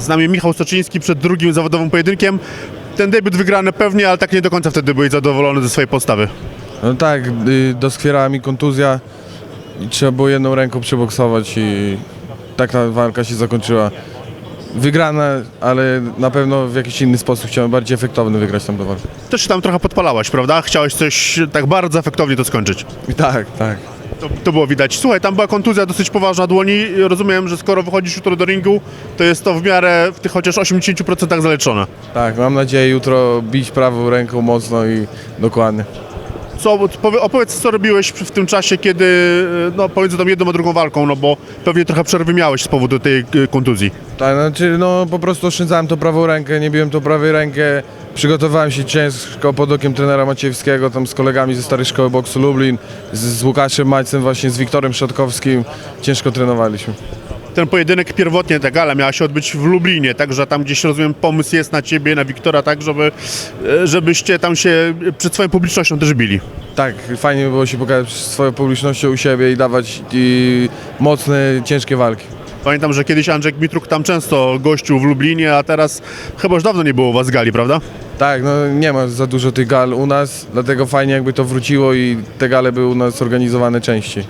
Z nami Michał Soczyński przed drugim zawodowym pojedynkiem. Ten debiut wygrany pewnie, ale tak nie do końca wtedy byłeś zadowolony ze swojej postawy. No tak, y, doskwierała mi kontuzja i trzeba było jedną ręką przeboksować i tak ta walka się zakończyła. Wygrana, ale na pewno w jakiś inny sposób chciałem bardziej efektowny wygrać tam walkę. Też się tam trochę podpalałaś, prawda? Chciałeś coś tak bardzo efektownie to skończyć. I tak, tak. To, to było widać. Słuchaj, tam była kontuzja dosyć poważna dłoni. Rozumiem, że skoro wychodzisz jutro do ringu, to jest to w miarę w tych chociaż 80% zaleczone. Tak, mam nadzieję jutro bić prawą ręką mocno i dokładnie. Co, powie- opowiedz, co robiłeś w tym czasie, kiedy, no pomiędzy tą jedną a drugą walką, no bo pewnie trochę przerwy miałeś z powodu tej e, kontuzji. Tak, znaczy no po prostu oszczędzałem tą prawą rękę, nie biłem tą prawą rękę. Przygotowałem się ciężko pod okiem trenera Maciejewskiego, tam z kolegami ze starej szkoły boksu Lublin, z, z Łukaszem Majcem właśnie, z Wiktorem Szatkowskim. Ciężko trenowaliśmy. Ten pojedynek pierwotnie, ta gala miała się odbyć w Lublinie, także tam gdzieś, rozumiem, pomysł jest na ciebie, na Wiktora, tak, żeby, e, żebyście tam się przed swoją publicznością też bili. Tak, fajnie by było się pokazać swoją publicznością u siebie i dawać i mocne, ciężkie walki. Pamiętam, że kiedyś Andrzej Mitruk tam często gościł w Lublinie, a teraz chyba już dawno nie było u was gali, prawda? Tak, no nie ma za dużo tych gal u nas, dlatego fajnie jakby to wróciło i te gale były u nas organizowane częściej.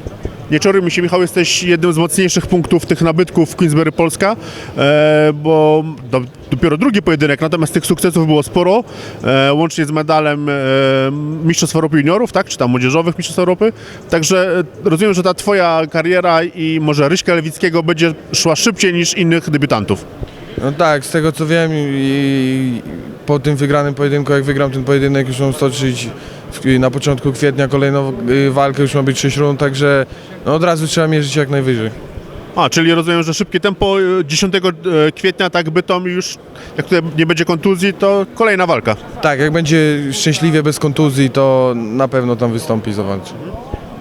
Nie czarujmy się, Michał, jesteś jednym z mocniejszych punktów tych nabytków w Queensberry Polska, e, bo do, dopiero drugi pojedynek, natomiast tych sukcesów było sporo, e, łącznie z medalem e, Mistrzostw Europy Juniorów, tak, czy tam młodzieżowych Mistrzostw Europy. Także rozumiem, że ta twoja kariera i może Ryśka Lewickiego będzie szła szybciej niż innych debiutantów. No tak, z tego co wiem i po tym wygranym pojedynku, jak wygram ten pojedynek, już mam stoczyć na początku kwietnia kolejną y, walkę, już ma być 6 rund, także no, od razu trzeba mierzyć jak najwyżej. A, czyli rozumiem, że szybkie tempo e, 10 e, kwietnia, tak Bytom już, jak tutaj nie będzie kontuzji, to kolejna walka. Tak, jak będzie szczęśliwie bez kontuzji, to na pewno tam wystąpi i zawalczy.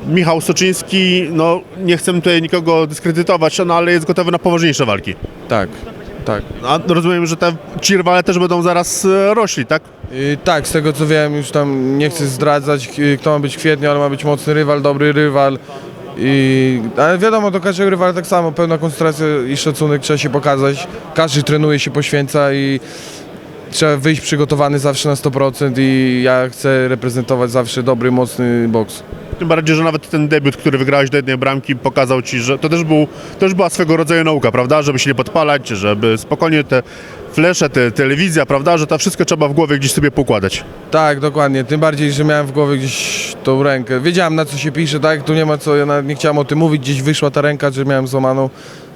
Michał Soczyński, no nie chcę tutaj nikogo dyskredytować, no ale jest gotowy na poważniejsze walki. Tak, tak. A rozumiem, że te ci rywale też będą zaraz e, rośli, tak? Y, tak, z tego co wiem, już tam nie chcę zdradzać, y, kto ma być w kwietniu, ale ma być mocny rywal, dobry rywal. I, ale wiadomo, do każdego rywala tak samo, pełna koncentracja i szacunek trzeba się pokazać. Każdy trenuje się, poświęca i trzeba wyjść przygotowany zawsze na 100% i ja chcę reprezentować zawsze dobry, mocny boks. Tym bardziej, że nawet ten debiut, który wygrałeś do jednej bramki, pokazał ci, że to też, był, to też była swego rodzaju nauka, prawda? Żeby się nie podpalać, żeby spokojnie te flesze, te telewizja, prawda? Że to wszystko trzeba w głowie gdzieś sobie poukładać. Tak, dokładnie. Tym bardziej, że miałem w głowie gdzieś tą rękę. Wiedziałem na co się pisze, tak? Tu nie ma co, ja nie chciałem o tym mówić. Gdzieś wyszła ta ręka, że miałem złamaną.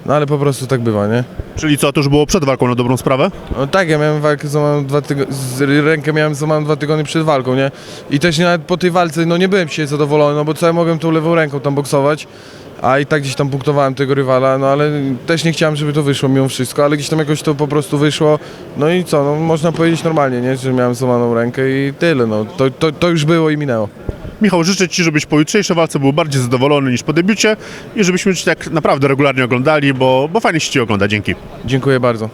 No ale po prostu tak bywa, nie? Czyli co, to już było przed walką na dobrą sprawę? No tak, ja miałem walkę złamaną dwa tygodnie, rękę miałem złamaną dwa tygodnie przed walką, nie? I też nawet po tej walce, no nie byłem dzisiaj zadowolony, no bo co ja mogłem tą lewą ręką tam boksować, a i tak gdzieś tam punktowałem tego rywala, no ale też nie chciałem, żeby to wyszło mimo wszystko, ale gdzieś tam jakoś to po prostu wyszło, no i co, no można powiedzieć normalnie, nie? Że miałem złamaną rękę i tyle, no. To, to, to już było i minęło. Michał, życzę Ci, żebyś po jutrzejszej walce był bardziej zadowolony niż po debiucie i żebyśmy Cię tak naprawdę regularnie oglądali, bo, bo fajnie się Ci ogląda. Dzięki. Dziękuję bardzo.